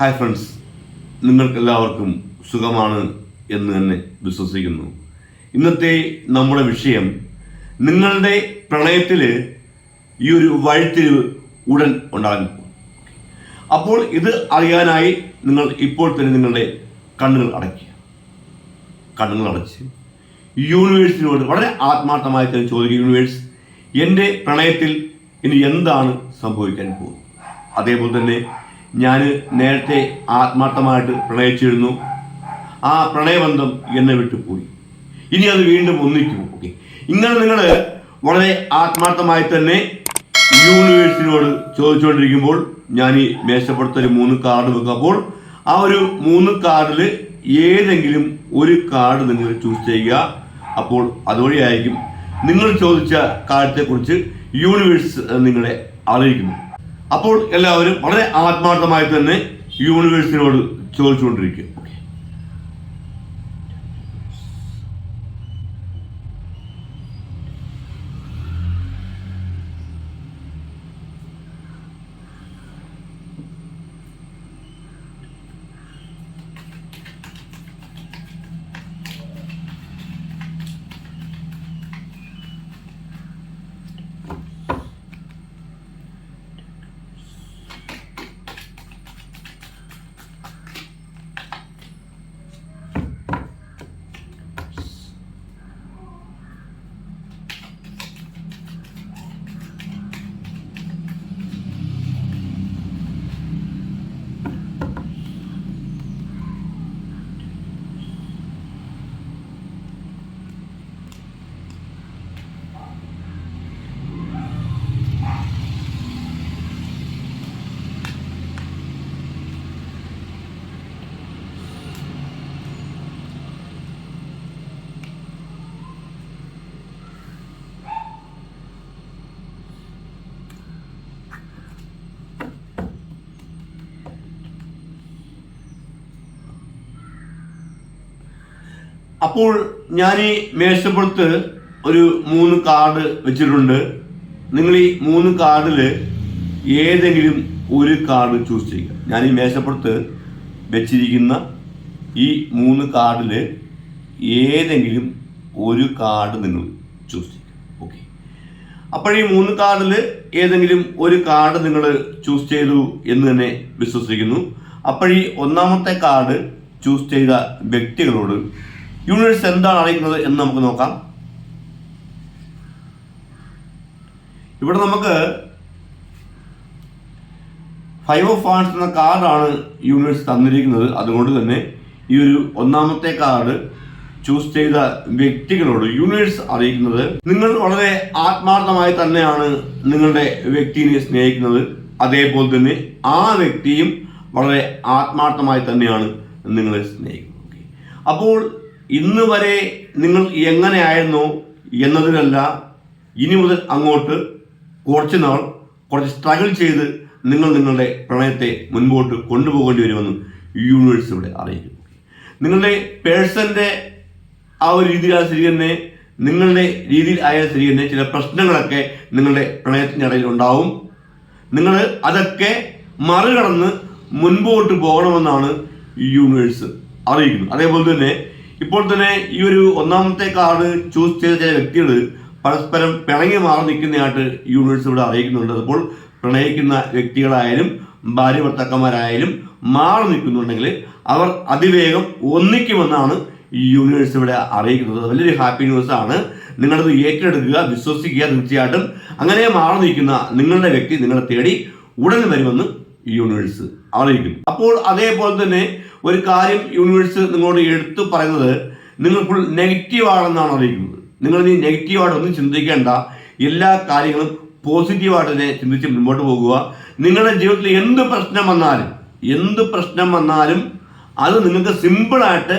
Hi friends നിങ്ങൾക്കെല്ലാവർക്കും സുഖമാണ് എന്ന് തന്നെ വിശ്വസിക്കുന്നു. ഇന്നത്തെ നമ്മുടെ വിഷയം നിങ്ങളുടെ പ്രണയത്തിൽ ഈ ഒരു വഴിത്തിരിവ് ഉടൻ ഉണ്ടാകും അപ്പോൾ ഇത് അറിയാനായി നിങ്ങൾ ഇപ്പോൾ തന്നെ നിങ്ങളുടെ കണ്ണുകൾ അടയ്ക്കുക. കണ്ണുകൾ അടച്ച് യൂണിവേഴ്സിനോട് വളരെ ആത്മാർത്ഥമായി തന്നെ ചോദിക്കുക യൂണിവേഴ്സ് എന്റെ പ്രണയത്തിൽ ഇനി എന്താണ് സംഭവിക്കാൻ പോകുന്നത്? അതേപോലെ തന്നെ ഞാൻ നേരത്തെ ആത്മാർത്ഥമായിട്ട് പ്രണയിച്ചിരുന്നു. ആ പ്രണയബന്ധം എന്നെ വിട്ടുപോയി. ഇനി അത് വീണ്ടും ഒന്നിക്കും ഓക്കെ. ഇങ്ങനെ നിങ്ങൾ വളരെ ആത്മാർത്ഥമായി തന്നെ യൂണിവേഴ്സിനോട് ചോദിച്ചുകൊണ്ടിരിക്കുമ്പോൾ ഞാൻ ഈ മേശപ്പുറത്തൊരു മൂന്ന് കാർഡ് വെക്കുമ്പോൾ ആ ഒരു മൂന്ന് കാർഡിൽ ഏതെങ്കിലും ഒരു കാർഡ് നിങ്ങൾ ചൂസ് ചെയ്യുക. അപ്പോൾ അതുവഴിയായിരിക്കും നിങ്ങൾ ചോദിച്ച കാര്യത്തെക്കുറിച്ച് യൂണിവേഴ്സ് നിങ്ങളെ അറിയിക്കുന്നു. അപ്പോൾ എല്ലാവരും വളരെ ആത്മാർത്ഥമായി തന്നെ യൂണിവേഴ്സിനോട് ചോദിച്ചുകൊണ്ടിരിക്കുക ഓക്കെ അപ്പോൾ ഞാൻ ഈ മേശപ്പുറത്ത് ഒരു മൂന്ന് കാർഡ് വെച്ചിട്ടുണ്ട്. നിങ്ങൾ ഈ മൂന്ന് കാർഡിൽ ഏതെങ്കിലും ഒരു കാർഡ് ചൂസ് ചെയ്യുക. ഞാൻ ഈ മേശപ്പുറത്ത് വെച്ചിരിക്കുന്ന ഈ മൂന്ന് കാർഡിൽ ഏതെങ്കിലും ഒരു കാർഡ് നിങ്ങൾ ചൂസ് ചെയ്യുക. ഓക്കെ അപ്പോൾ ഈ മൂന്ന് കാർഡിൽ ഏതെങ്കിലും ഒരു കാർഡ് നിങ്ങൾ ചൂസ് ചെയ്തു എന്ന് തന്നെ വിശ്വസിക്കുന്നു. അപ്പോൾ ഈ ഒന്നാമത്തെ കാർഡ് ചൂസ് ചെയ്ത വ്യക്തികളോട് യൂണിവേഴ്സ് എന്താണ് അറിയുന്നത് എന്ന് നമുക്ക് നോക്കാം. ഇവിടെ നമുക്ക് ഫൈവ് ഓഫ് ഫാൻസ് എന്ന കാർഡാണ് യൂണിവേഴ്സ് തന്നിരിക്കുന്നത്. അതുകൊണ്ട് തന്നെ ഈ ഒരു ഒന്നാമത്തെ കാർഡ് ചൂസ് ചെയ്ത വ്യക്തികളോട് യൂണിവേഴ്സ് അറിയിക്കുന്നത്. നിങ്ങൾ വളരെ ആത്മാർത്ഥമായി തന്നെയാണ് നിങ്ങളുടെ വ്യക്തിയെ സ്നേഹിക്കുന്നത്. അതേപോലെ തന്നെ ആ വ്യക്തിയും വളരെ ആത്മാർത്ഥമായി തന്നെയാണ് നിങ്ങളെ സ്നേഹിക്കുന്നത്. അപ്പോൾ ഇന്ന് വരെ നിങ്ങൾ എങ്ങനെയായിരുന്നു എന്നതിനല്ല ഇനി മുതൽ അങ്ങോട്ട് കുറച്ച് നാൾ കുറച്ച് സ്ട്രഗിൾ ചെയ്ത് നിങ്ങൾ നിങ്ങളുടെ പ്രണയത്തെ മുൻപോട്ട് കൊണ്ടുപോകേണ്ടി വരുമെന്ന് യൂണിവേഴ്സ് ഇവിടെ അറിയിക്കുന്നു. നിങ്ങളുടെ പേഴ്സന്റെ ആ ഒരു രീതിയിലാണ് ശരി തന്നെ നിങ്ങളുടെ രീതിയിൽ ആയ ശരി തന്നെ ചില പ്രശ്നങ്ങളൊക്കെ നിങ്ങളുടെ പ്രണയത്തിന്റെ ഇടയിൽ ഉണ്ടാവും. നിങ്ങൾ അതൊക്കെ മറികടന്ന് മുൻപോട്ട് പോകണമെന്നാണ് യൂണിവേഴ്സ് അറിയിക്കുന്നത്. അതേപോലെ തന്നെ ഇപ്പോൾ തന്നെ ഈ ഒരു ഒന്നാമത്തെ കാർഡ് ചൂസ് ചെയ്ത ചില വ്യക്തികൾ പരസ്പരം പിണങ്ങി മാറി നിൽക്കുന്നതായിട്ട് യൂണിവേഴ്സ് ഇവിടെ അറിയിക്കുന്നുണ്ട്. അപ്പോൾ പ്രണയിക്കുന്ന വ്യക്തികളായാലും ഭാര്യ ഭർത്താക്കന്മാരായാലും മാറി നിൽക്കുന്നുണ്ടെങ്കിൽ അവർ അതിവേഗം ഒന്നിക്കുമെന്നാണ് യൂണിവേഴ്സ് ഇവിടെ അറിയിക്കുന്നത്. വലിയൊരു ഹാപ്പി ന്യൂസ് ആണ്. നിങ്ങളത് ഏറ്റെടുക്കുക വിശ്വസിക്കുക തീർച്ചയായിട്ടും. അങ്ങനെ മാറി നിൽക്കുന്ന നിങ്ങളുടെ വ്യക്തി നിങ്ങളെ തേടി ഉടനെ വരുമെന്ന് യൂണിവേഴ്സ് അറിയിക്കുന്നു. അപ്പോൾ അതേപോലെ തന്നെ ഒരു കാര്യം യൂണിവേഴ്സ് നിങ്ങളോട് എടുത്തു പറയുന്നത് നിങ്ങൾ ഫുൾ നെഗറ്റീവ് ആണെന്നാണ് അറിയിക്കുന്നത്. നിങ്ങൾ ഇനി നെഗറ്റീവായിട്ടൊന്നും ചിന്തിക്കേണ്ട. എല്ലാ കാര്യങ്ങളും പോസിറ്റീവായിട്ട് തന്നെ ചിന്തിച്ച് മുമ്പോട്ട് പോകുക. നിങ്ങളുടെ ജീവിതത്തിൽ എന്ത് പ്രശ്നം വന്നാലും എന്ത് പ്രശ്നം വന്നാലും അത് നിങ്ങൾക്ക് സിമ്പിളായിട്ട്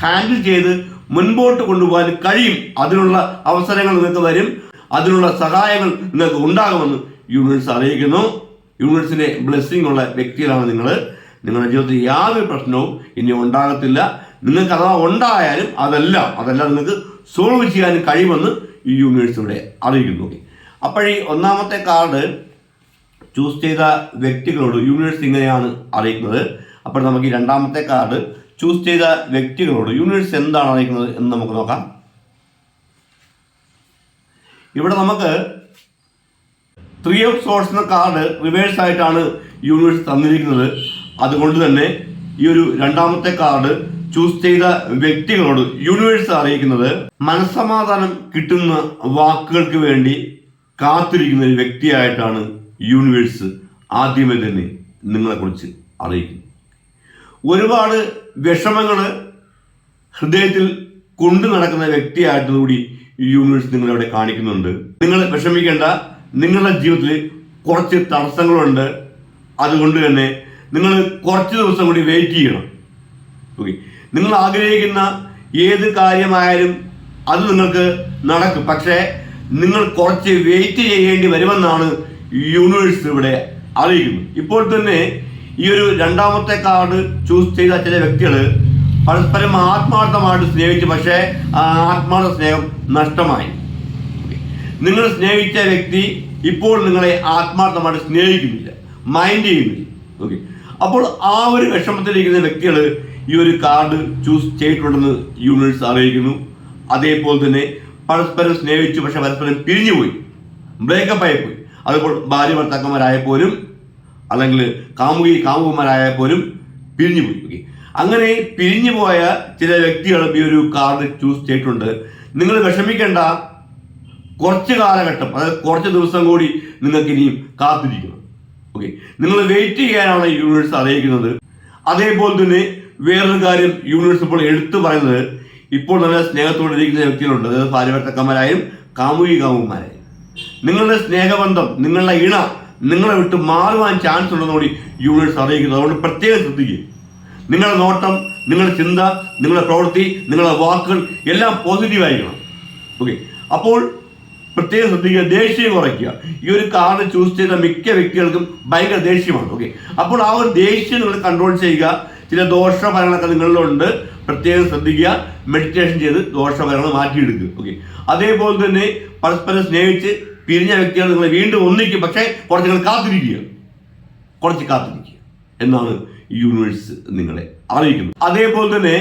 ഹാൻഡിൽ ചെയ്ത് മുൻപോട്ട് കൊണ്ടുപോകാൻ കഴിയും. അതിനുള്ള അവസരങ്ങൾ നിങ്ങൾക്ക് വരും. അതിനുള്ള സഹായങ്ങൾ നിങ്ങൾക്ക് ഉണ്ടാകുമെന്ന് യൂണിവേഴ്സ് അറിയിക്കുന്നു. യൂണിവേഴ്സിന്റെ ബ്ലെസ്സിംഗ് ഉള്ള വ്യക്തികളാണ് നിങ്ങൾ നിങ്ങളുടെ ജീവിതത്തിൽ യാതൊരു പ്രശ്നവും ഇനി ഉണ്ടാകത്തില്ല. നിങ്ങൾക്ക് അഥവാ ഉണ്ടായാലും അതെല്ലാം അതെല്ലാം നിങ്ങൾക്ക് സോൾവ് ചെയ്യാൻ കഴിയുമെന്ന് ഈ യൂണിവേഴ്സ് ഇവിടെ അറിയിക്കുന്നു. അപ്പോഴീ ഒന്നാമത്തെ കാർഡ് ചൂസ് ചെയ്ത വ്യക്തികളോട് യൂണിവേഴ്സ് ഇങ്ങനെയാണ് അറിയിക്കുന്നത്. അപ്പോൾ നമുക്ക് ഈ രണ്ടാമത്തെ കാർഡ് ചൂസ് ചെയ്ത വ്യക്തികളോട് യൂണിവേഴ്സ് എന്താണ് അറിയിക്കുന്നത് എന്ന് നമുക്ക് നോക്കാം. ഇവിടെ നമുക്ക് ത്രീ ഓഫ് സോഴ്സ് എന്ന കാർഡ് റിവേഴ്സ് ആയിട്ടാണ് യൂണിവേഴ്സ് തന്നിരിക്കുന്നത്. അതുകൊണ്ട് തന്നെ ഈ ഒരു രണ്ടാമത്തെ കാർഡ് ചൂസ് ചെയ്ത വ്യക്തികളോട് യൂണിവേഴ്സ് അറിയിക്കുന്നത് മനസ്സമാധാനം കിട്ടുന്ന വാക്കുകൾക്ക് വേണ്ടി കാത്തിരിക്കുന്ന ഒരു വ്യക്തിയായിട്ടാണ് യൂണിവേഴ്സ് ആദ്യമേ തന്നെ നിങ്ങളെക്കുറിച്ച് അറിയിക്കുന്നത്. ഒരുപാട് വിഷമങ്ങൾ ഹൃദയത്തിൽ കൊണ്ടു നടക്കുന്ന വ്യക്തിയായിട്ടുകൂടി യൂണിവേഴ്സ് നിങ്ങളവിടെ കാണിക്കുന്നുണ്ട്. നിങ്ങൾ വിഷമിക്കേണ്ട നിങ്ങളുടെ ജീവിതത്തിൽ കുറച്ച് തടസ്സങ്ങളുണ്ട്. അതുകൊണ്ട് തന്നെ നിങ്ങൾ കുറച്ച് ദിവസം കൂടി വെയിറ്റ് ചെയ്യണം. ഓക്കെ നിങ്ങൾ ആഗ്രഹിക്കുന്ന ഏത് കാര്യമായാലും അത് നിങ്ങൾക്ക് നടക്കും. പക്ഷേ നിങ്ങൾ കുറച്ച് വെയിറ്റ് ചെയ്യേണ്ടി വരുമെന്നാണ് യൂണിവേഴ്സ് ഇവിടെ അറിയിക്കുന്നത്. ഇപ്പോൾ തന്നെ ഈ ഒരു രണ്ടാമത്തെ കാർഡ് ചൂസ് ചെയ്ത ചില വ്യക്തികൾ പരസ്പരം ആത്മാർത്ഥമായിട്ട് സ്നേഹിച്ചു. പക്ഷേ ആ ആത്മാർത്ഥ സ്നേഹം നഷ്ടമായി. നിങ്ങൾ സ്നേഹിച്ച വ്യക്തി ഇപ്പോൾ നിങ്ങളെ ആത്മാർത്ഥമായിട്ട് സ്നേഹിക്കുന്നില്ല. മൈൻഡ് ചെയ്യുന്നില്ല. ഓക്കെ അപ്പോൾ ആ ഒരു വിഷമത്തിലിരിക്കുന്ന വ്യക്തികൾ ഈ ഒരു കാർഡ് ചൂസ് ചെയ്തിട്ടുണ്ടെന്ന് യൂണിവേഴ്സ് അറിയിക്കുന്നു. അതേപോലെ തന്നെ പരസ്പരം സ്നേഹിച്ചു പക്ഷെ പരസ്പരം പിരിഞ്ഞുപോയി. ബ്രേക്കപ്പ് ആയിപ്പോയി. അതിപ്പോൾ ഭാര്യ ഭർത്താക്കന്മാരായപ്പോലും അല്ലെങ്കിൽ കാമുകി കാമുകന്മാരായപ്പോലും പിരിഞ്ഞുപോയി. ഓക്കെ അങ്ങനെ പിരിഞ്ഞു പോയ ചില വ്യക്തികൾ ഈ ഒരു കാർഡ് ചൂസ് ചെയ്തിട്ടുണ്ട്. നിങ്ങൾ വിഷമിക്കേണ്ട. കുറച്ച് കാലഘട്ടം അതായത് കുറച്ച് ദിവസം കൂടി നിങ്ങൾക്ക് ഇനിയും കാത്തിരിക്കണം. ഓക്കെ നിങ്ങൾ വെയിറ്റ് ചെയ്യാനാണ് യൂണിവേഴ്സ് അറിയിക്കുന്നത്. അതേപോലെ തന്നെ വേറൊരു കാര്യം യൂണിവേഴ്സ് ഇപ്പോൾ എടുത്തു പറയുന്നത്. ഇപ്പോൾ നല്ല സ്നേഹത്തോടെ ഇരിക്കുന്ന വ്യക്തികളുണ്ട്. അതായത് ഭാര്യവർത്തക്കന്മാരായും കാമുകി കാമുകന്മാരായും. നിങ്ങളുടെ സ്നേഹബന്ധം നിങ്ങളുടെ ഇണ നിങ്ങളെ വിട്ട് മാറുവാൻ ചാൻസ് ഉണ്ടെന്ന് കൂടി യൂണിവേഴ്സ് അറിയിക്കുന്നത് അതുകൊണ്ട് പ്രത്യേകം ശ്രദ്ധിക്കുക. നിങ്ങളുടെ നോട്ടം നിങ്ങളുടെ ചിന്ത നിങ്ങളുടെ പ്രവൃത്തി നിങ്ങളുടെ വാക്കുകൾ എല്ലാം പോസിറ്റീവായിരിക്കണം ഓക്കെ അപ്പോൾ പ്രത്യേകം ശ്രദ്ധിക്കുക ദേഷ്യം കുറയ്ക്കുക. ഈ ഒരു കാർഡ് ചൂസ് ചെയ്ത മിക്ക വ്യക്തികൾക്കും ഭയങ്കര ദേഷ്യമാണ് ഓക്കെ അപ്പോൾ ആ ഒരു ദേഷ്യം നിങ്ങൾ കൺട്രോൾ ചെയ്യുക. ചില ദോഷഫലങ്ങളൊക്കെ നിങ്ങളിലുണ്ട്. പ്രത്യേകം ശ്രദ്ധിക്കുക. മെഡിറ്റേഷൻ ചെയ്ത് ദോഷഫലങ്ങൾ മാറ്റിയെടുക്കുക ഓക്കെ അതേപോലെ തന്നെ പരസ്പരം സ്നേഹിച്ച് പിരിഞ്ഞ വ്യക്തികൾ നിങ്ങൾ വീണ്ടും ഒന്നിക്കും പക്ഷേ കുറച്ച് നിങ്ങൾ കാത്തിരിക്കുക. കുറച്ച് കാത്തിരിക്കുക എന്നാണ് യൂണിവേഴ്സ് നിങ്ങളെ അറിയിക്കുന്നത്. അതേപോലെ തന്നെ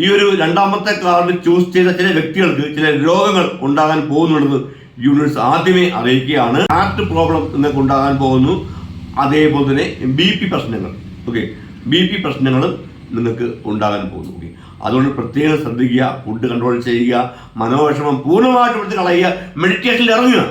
ഈ ഒരു രണ്ടാമത്തെ കാർഡ് ചൂസ് ചെയ്ത ചില വ്യക്തികൾക്ക് ചില രോഗങ്ങൾ ഉണ്ടാകാൻ പോകുന്നുണ്ടെന്ന് യൂണിവേഴ്സ് ആദ്യമേ അറിയിക്കുകയാണ്. ഹാർട്ട് പ്രോബ്ലം നിങ്ങൾക്ക് ഉണ്ടാകാൻ പോകുന്നു. അതേപോലെ തന്നെ ബി പി പ്രശ്നങ്ങൾ. ഓക്കെ ബി പി പ്രശ്നങ്ങളും നിങ്ങൾക്ക് ഉണ്ടാകാൻ പോകുന്നു. ഓക്കെ അതുകൊണ്ട് പ്രത്യേകം ശ്രദ്ധിക്കുക ഫുഡ് കൺട്രോൾ ചെയ്യുക മനോവിഷമം പൂർണമായിട്ട് എടുത്ത് കളയുക മെഡിറ്റേഷനിൽ ഇറങ്ങുക.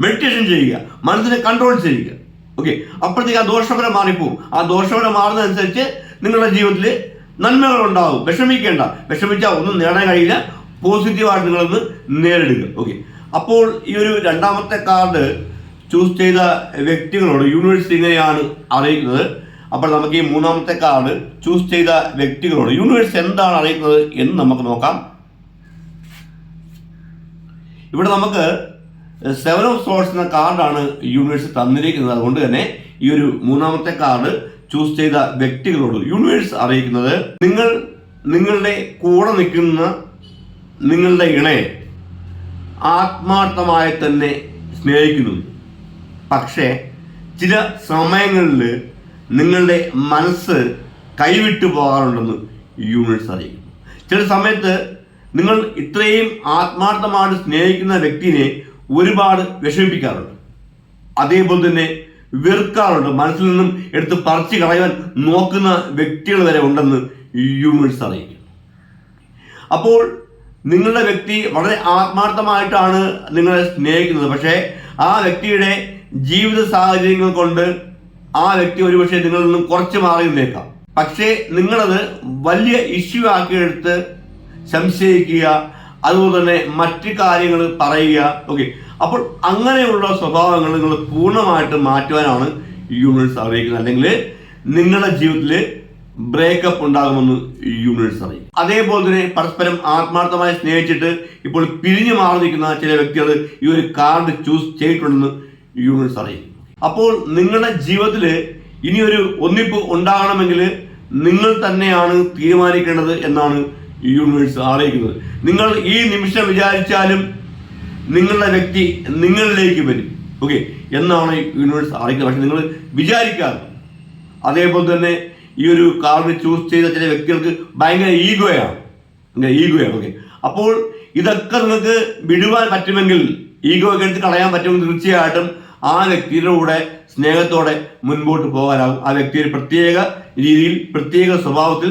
മെഡിറ്റേഷൻ ചെയ്യുക മനസ്സിനെ കൺട്രോൾ ചെയ്യുക. ഓക്കെ അപ്പോഴത്തേക്ക് ആ ദോഷഫലം മാറിപ്പോവും. ആ ദോഷഫലം മാറുന്നതനുസരിച്ച് നിങ്ങളുടെ ജീവിതത്തിൽ നന്മകൾ ഉണ്ടാവും. വിഷമിക്കേണ്ട. വിഷമിച്ചാൽ ഒന്നും നേടാൻ കഴിയില്ല. പോസിറ്റീവായിട്ട് നിങ്ങളൊന്ന് നേരിടുക. ഓക്കെ അപ്പോൾ ഈ ഒരു രണ്ടാമത്തെ കാർഡ് ചൂസ് ചെയ്ത വ്യക്തികളോട് യൂണിവേഴ്സ് അറിയിക്കുന്നത്. അപ്പോൾ നമുക്ക് ഈ മൂന്നാമത്തെ കാർഡ് ചൂസ് ചെയ്ത വ്യക്തികളോട് യൂണിവേഴ്സ് എന്താണ് അറിയിക്കുന്നത് എന്ന് നമുക്ക് നോക്കാം. ഇവിടെ നമുക്ക് സെവൻ ഓഫ് സോൾസ് എന്ന കാർഡാണ് യൂണിവേഴ്സ് തന്നിരിക്കുന്നത്. അതുകൊണ്ട് തന്നെ ഈ ഒരു മൂന്നാമത്തെ കാർഡ് ചൂസ് ചെയ്ത വ്യക്തികളോട് യൂണിവേഴ്സ് അറിയിക്കുന്നത്. നിങ്ങൾ നിങ്ങളുടെ കൂടെ നിൽക്കുന്ന നിങ്ങളുടെ ഇണയെ ആത്മാർത്ഥമായി തന്നെ സ്നേഹിക്കുന്നു. പക്ഷേ ചില സമയങ്ങളിൽ നിങ്ങളുടെ മനസ്സ് കൈവിട്ടു പോകാറുണ്ടെന്ന് യൂണിവേഴ്സ് അറിയിക്കുന്നു. ചില സമയത്ത് നിങ്ങൾ ഇത്രയും ആത്മാർത്ഥമായിട്ട് സ്നേഹിക്കുന്ന വ്യക്തിയെ ഒരുപാട് വിഷമിപ്പിക്കാറുണ്ട്. അതേപോലെ തന്നെ വെറുക്കാറുണ്ട്. മനസ്സിൽ നിന്നും എടുത്ത് പറിച്ചു കളയാൻ നോക്കുന്ന വ്യക്തികൾ വരെ ഉണ്ടെന്ന് യൂണിവേഴ്സ് അറിയിക്കുന്നു. അപ്പോൾ നിങ്ങളുടെ വ്യക്തി വളരെ ആത്മാർത്ഥമായിട്ടാണ് നിങ്ങളെ സ്നേഹിക്കുന്നത്. പക്ഷേ ആ വ്യക്തിയുടെ ജീവിത സാഹചര്യങ്ങൾ കൊണ്ട് ആ വ്യക്തി ഒരുപക്ഷെ നിങ്ങളിൽ നിന്നും കുറച്ച് മാറി നിന്നേക്കാം പക്ഷേ നിങ്ങളത് വലിയ ഇഷ്യൂ ആക്കിയെടുത്ത് സംശയിക്കുക അതുപോലെ തന്നെ മറ്റ് കാര്യങ്ങൾ പറയുക ഓക്കെ. അപ്പോൾ അങ്ങനെയുള്ള സ്വഭാവങ്ങൾ നിങ്ങൾ പൂർണമായിട്ട് മാറ്റുവാനാണ് യൂണിവേഴ്സ് ആഗ്രഹിക്കുന്നത്. അല്ലെങ്കിൽ നിങ്ങളുടെ ജീവിതത്തിൽ ബ്രേക്കപ്പ് ഉണ്ടാകുമെന്ന് യൂണിവേഴ്സ് അറിയും. അതേപോലെ തന്നെ പരസ്പരം ആത്മാർത്ഥമായി സ്നേഹിച്ചിട്ട് ഇപ്പോൾ പിരിഞ്ഞു മാറി നിൽക്കുന്ന ചില വ്യക്തികൾ ഈ ഒരു കാർഡ് ചൂസ് ചെയ്തിട്ടുണ്ടെന്ന് യൂണിവേഴ്സ് അറിയും. അപ്പോൾ നിങ്ങളുടെ ജീവിതത്തിൽ ഇനി ഒരു ഒന്നിപ്പ് ഉണ്ടാകണമെങ്കിൽ നിങ്ങൾ തന്നെയാണ് തീരുമാനിക്കേണ്ടത് എന്നാണ് യൂണിവേഴ്സ് അറിയിക്കുന്നത് നിങ്ങൾ ഈ നിമിഷം വിചാരിച്ചാലും നിങ്ങളുടെ വ്യക്തി നിങ്ങളിലേക്ക് വരും. ഓക്കെ എന്നാണ് യൂണിവേഴ്സ് അറിയിക്കുന്നത് പക്ഷെ നിങ്ങൾ വിചാരിക്കാറ് അതേപോലെ തന്നെ ഈ ഒരു കാർഡ് ചൂസ് ചെയ്ത ചില വ്യക്തികൾക്ക് ഭയങ്കര ഈഗോയാണ് അങ്ങനെ ഈഗോയാണ് ഓക്കെ അപ്പോൾ ഇതൊക്കെ നിങ്ങൾക്ക് വിടുവാൻ പറ്റുമെങ്കിൽ ഈഗോ ഒക്കെ എടുത്ത് കളയാൻ പറ്റുമെങ്കിൽ തീർച്ചയായിട്ടും ആ വ്യക്തിയുടെ കൂടെ സ്നേഹത്തോടെ മുൻപോട്ട് പോകാനാകും ആ വ്യക്തി ഒരു പ്രത്യേക രീതിയിൽ പ്രത്യേക സ്വഭാവത്തിൽ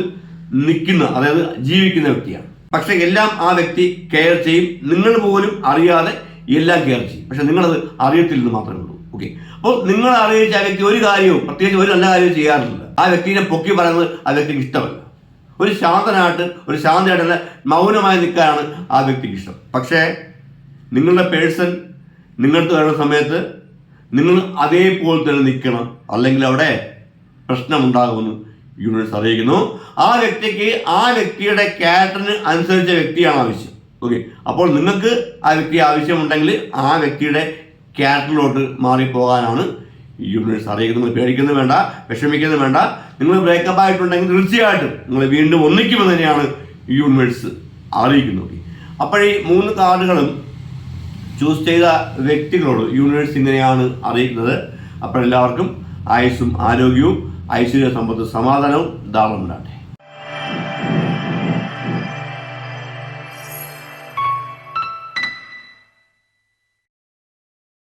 നിൽക്കുന്ന അതായത് ജീവിക്കുന്ന വ്യക്തിയാണ്. പക്ഷെ എല്ലാം ആ വ്യക്തി കെയർ ചെയ്യും. നിങ്ങൾ പോലും അറിയാതെ എല്ലാം കെയർ ചെയ്യും. പക്ഷെ നിങ്ങളത് അറിയത്തില്ലെന്ന് മാത്രമേ ഉള്ളൂ ഓക്കെ അപ്പോൾ നിങ്ങൾ അറിയിച്ച ആ വ്യക്തി ഒരു കാര്യവും പ്രത്യേകിച്ച് ഒരു നല്ല കാര്യവും ചെയ്യാറില്ല. ആ വ്യക്തിനെ പൊക്കി പറയുന്നത് ആ വ്യക്തിക്ക് ഇഷ്ടമല്ല. ഒരു ശാന്തനായിട്ട് ഒരു ശാന്തയായിട്ട് മൗനമായി നിൽക്കാനാണ് ആ വ്യക്തിക്ക് ഇഷ്ടം. പക്ഷേ നിങ്ങളുടെ പേഴ്സൺ നിങ്ങളുടെ വരുന്ന സമയത്ത് നിങ്ങൾ അതേപോലെ തന്നെ നിൽക്കണം. അല്ലെങ്കിൽ അവിടെ പ്രശ്നമുണ്ടാകുമെന്ന് യൂണിവേഴ്സ് അറിയിക്കുന്നു. ആ വ്യക്തിക്ക് ആ വ്യക്തിയുടെ ക്യാരക്ടറിന് അനുസരിച്ച വ്യക്തിയാണ് ആവശ്യം ഓക്കെ അപ്പോൾ നിങ്ങൾക്ക് ആ വ്യക്തി ആവശ്യമുണ്ടെങ്കിൽ ആ വ്യക്തിയുടെ ക്യാരക്ടറിലോട്ട് മാറിപ്പോകാനാണ് യൂണിവേഴ്സ് അറിയിക്കുന്നത് പേടിക്കുന്നത് വേണ്ട വിഷമിക്കുന്നത് വേണ്ട. നിങ്ങൾ ബ്രേക്കപ്പ് ആയിട്ടുണ്ടെങ്കിൽ തീർച്ചയായിട്ടും നിങ്ങൾ വീണ്ടും ഒന്നിക്കുമെന്ന് തന്നെയാണ് യൂണിവേഴ്സ് അറിയിക്കുന്നത്. അപ്പോഴീ മൂന്ന് കാർഡുകളും ചൂസ് ചെയ്ത വ്യക്തികളോട് യൂണിവേഴ്സ് ഇങ്ങനെയാണ് അറിയിക്കുന്നത്. അപ്പോഴെല്ലാവർക്കും ആയുസ്സും ആരോഗ്യവും ഐശ്വര്യ സമ്പത്ത് സമാധാനവും ധാരാളം ഉണ്ടാകട്ടെ